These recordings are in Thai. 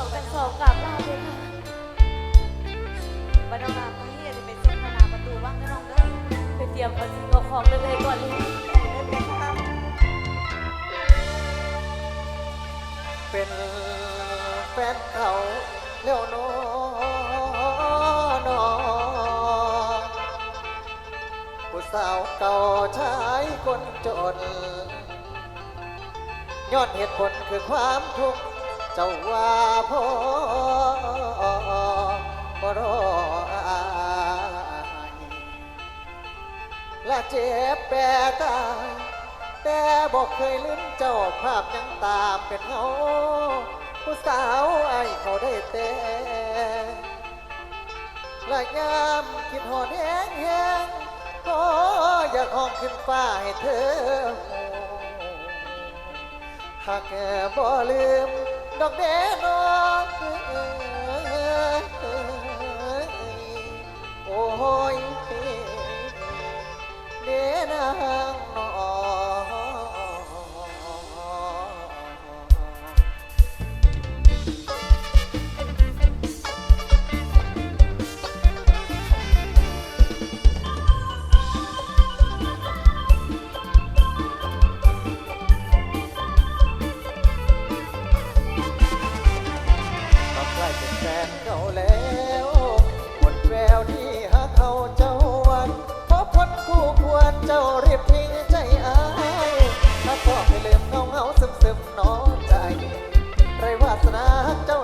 องกันสองกลับบ้านเค่ะบรรดาพระเฮียจะเป็นเจ้าพนาประตูว่างน้องด้อไปเตรียมเอาสิเอาของเลยเลยก่อนเลยเป็นแฟนเขาเล้วน้อนผู้สาวเก่าชายคนจนยอดเหตุผลคือความทุกข์ จ้าว่าพ่อก็รอและเจ็บแปรตายแต่บอกเคยลืมเจ้าภาพยังตามเป็นเงาผู้สาวไอ้เขาได้แต่และยามคิดหอดแห้งแก็อยากห้องขึ้นฟ้าให้เธอหากแกบ่ลืม ดอกเด้นโอ้ยเด้นา เจ้ารีบทิ้งใจอายถ้าพ่อไม่ลืมเงาเงาซึมซึมน้อใจ ไรวาสนาเจ้า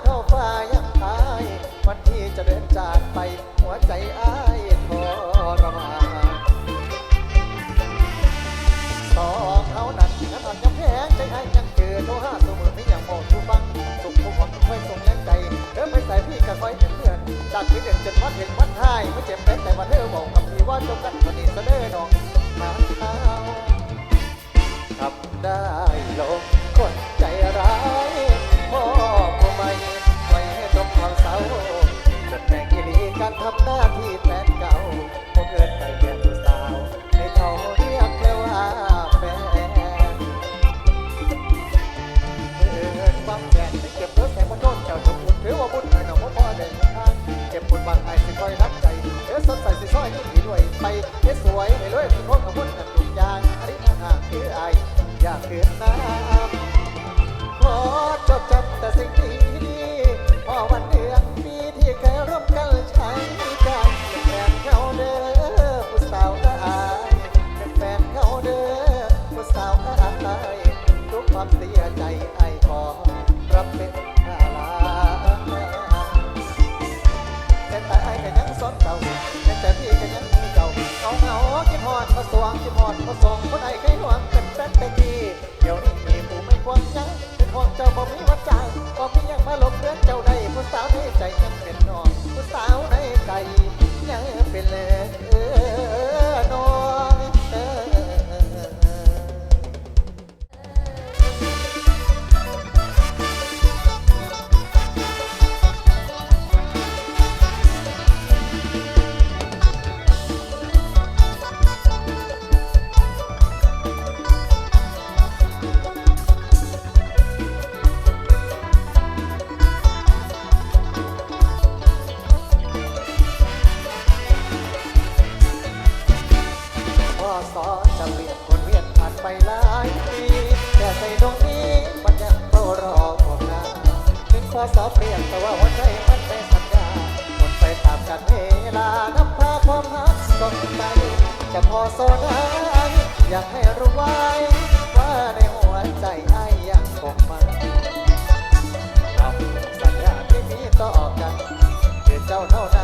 ได้หรคนใจร้ายพ่อก็ไม่ไม่ต้องความเศร้าจดแต่งกิลีการทำหน้าที่แทน ใจกันเป็นน้อง ว่าสาวเปลี่ยนแต่ว่าหัวใจมันไม่สัญญาหมดไปตามกันเวลานับพาความหักส่งไป จะพอโซดาอยากให้รู้ไว้ว่าในหัวใจไอ้ยังคงมันทำสัญญาที่มีต่อกันคือเจ้าเท่านั้น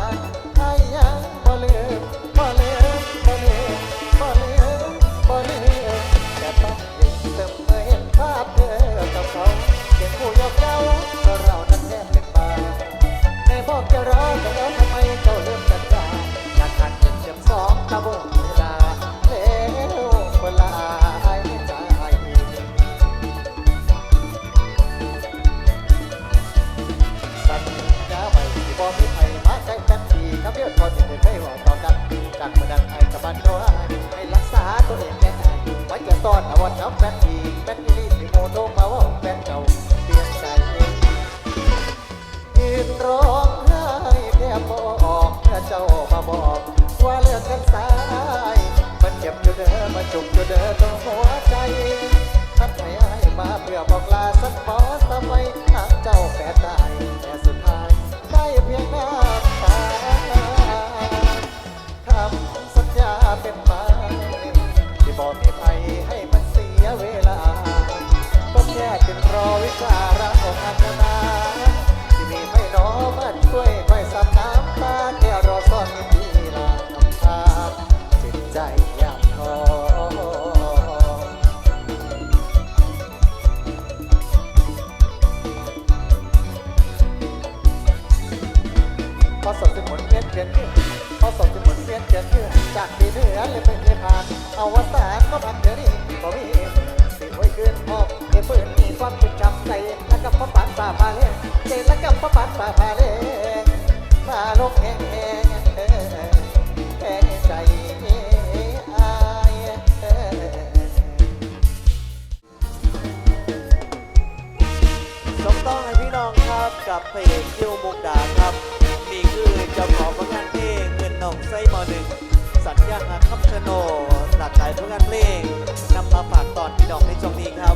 สักพอสมัยหากเจ้าแปดได้แต่สุดท้ายได้เพียงน้ำตาคำสัญญาเป็นไม้ที่บอกมีภัยให้มันเสียเวลา ก็แค่เป็นรอวิชาระของอันนาที่มีไม่น้อมาช่วยคอยซับน้ำ เวียนเวียนเวียนพอสดจะหมุนเวียนเวียนเวียนจากที่เหนือเลยเป็นเลยผ่านเอาวสานมาพันเดี๋ยวนี้บ่มีสิไว้คืนพอบเอเปิดมีความจุดจำใจแล้วกับพ่อปันป่าพาเล่เจแล้วกับพ่อปันป่าพาเล่มาลงแห้งแห้งแห้งใจอายสมต้องให้พี่น้องครับกับเพลงคิวมุกดาครับ จ้าของผลงานเพลงเงินหนองไส้มอหนึ่งสัญญาหาคำชะโนดหลากหลายผลงานเพลงนำมาฝากตอนพี่น้องในช่วงนี้ครับ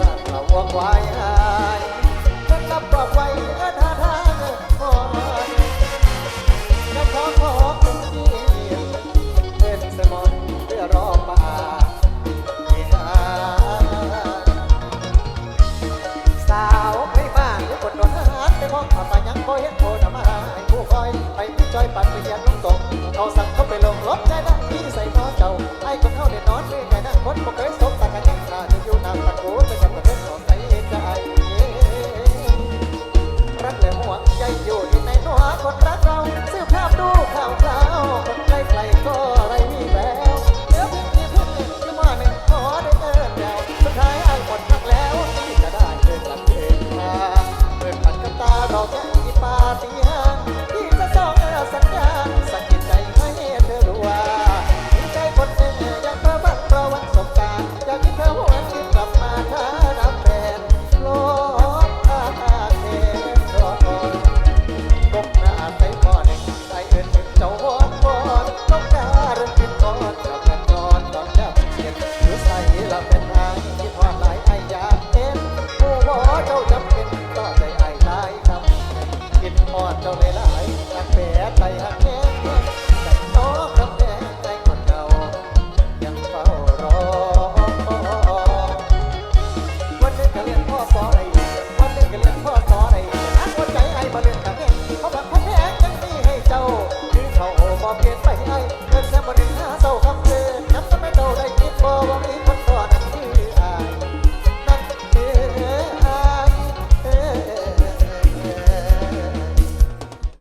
รักเราวงไว้หาย